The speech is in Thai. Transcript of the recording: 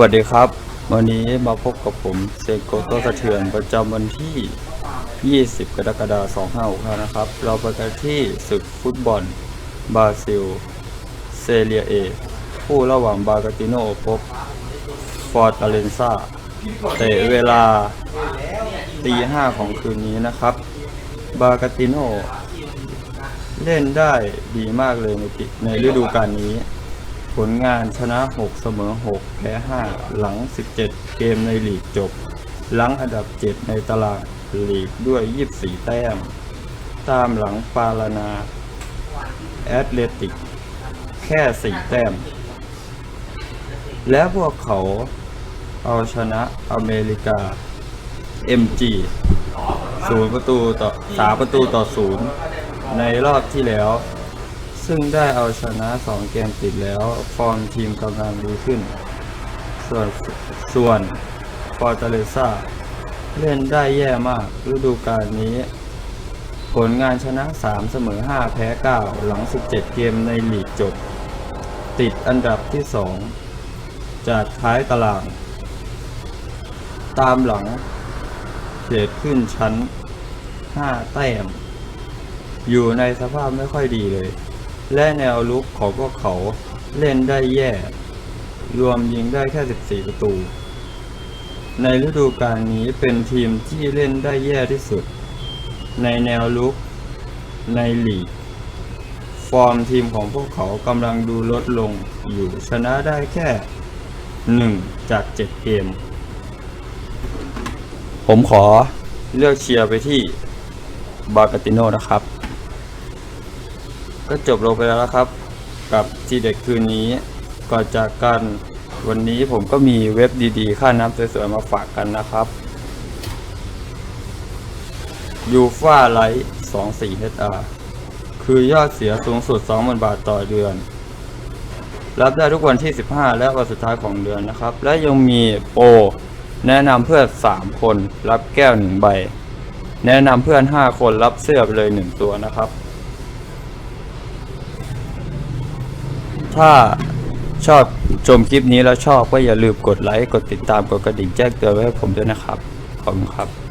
วัสดีครับ วันนี้มาพบกับผมเซโกโตสะเทือนประจำวันที่ 20 กรกฎาคม2565นะครับ เราไปกันที่ศึกฟุตบอลบราซิล เซเรียเอคู่ระหว่างบากาติโนพบฟอร์ตาเลนซาเตะเวลาตีห้าของคืนนี้นะครับ บากาติโนเล่นได้ดีมากเลยในปีในฤดูกาลนี้ ผลงานชนะ 6 เสมอ 6 แพ้ 5 หลัง 17 เกมในลีกจบ หลังอันดับ 7 ในตารางลีกด้วย 24 แต้ม ตามหลังปาลานา แอตเลติก แค่ 4 แต้ม และพวกเขาเอาชนะอเมริกา MG ศูนย์ประตูต่อสามประตูต่อศูนย์ในรอบที่แล้ว ซึ่งได้เอาชนะ 2 เกมติดแล้ว ฟอร์มทีมกำลังดีขึ้น ส่วนส่วนฟอร์ตเลซ่าเล่นได้แย่มากฤดูกาลนี้ ผลงานชนะ 3 เสมอ 5 แพ้ 9 หลัง 17 เกมในลีกจบ ติดอันดับที่ 2 จากท้ายตาราง ตามหลังเขตขึ้นชั้น 5 แต้ม อยู่ในสภาพไม่ค่อยดีเลย และแนวลุกของพวกเขาเล่นได้แย่ รวมยิงได้แค่ 14 ประตู ในฤดูกาลนี้เป็นทีมที่เล่นได้แย่ที่สุด ในแนวลุก ในลีก ฟอร์มทีมของพวกเขากำลังดูลดลงอยู่ชนะได้แค่ 1 จาก 7 เกม ผมขอเลือกเชียร์ไปที่บากาติโนนะครับ ก็จบลงไปแล้วนะครับ กับทีเด็กคืนนี้ก่อนจากกันวันนี้ผมก็มีเว็บดีๆ ค่าน้ำสวยๆมาฝากกันนะครับยูฟ่าไลท์24 HR คือยอดเสียสูงสุด 20,000 บาทต่อเดือน รับได้ทุกวันที่ 15 และวันสุดท้ายของเดือนนะครับ และยังมีโปรแนะนำเพื่อน 3 คนรับแก้ว 1 ใบ แนะนำเพื่อน 5 คนรับเสื้อไปเลย 1 ตัวนะครับ ถ้าชอบชมคลิปนี้แล้วชอบก็อย่าลืมกดไลค์ กดติดตาม กดกระดิ่งแจ้งเตือนไว้ให้ผมด้วยนะครับ ขอบคุณครับ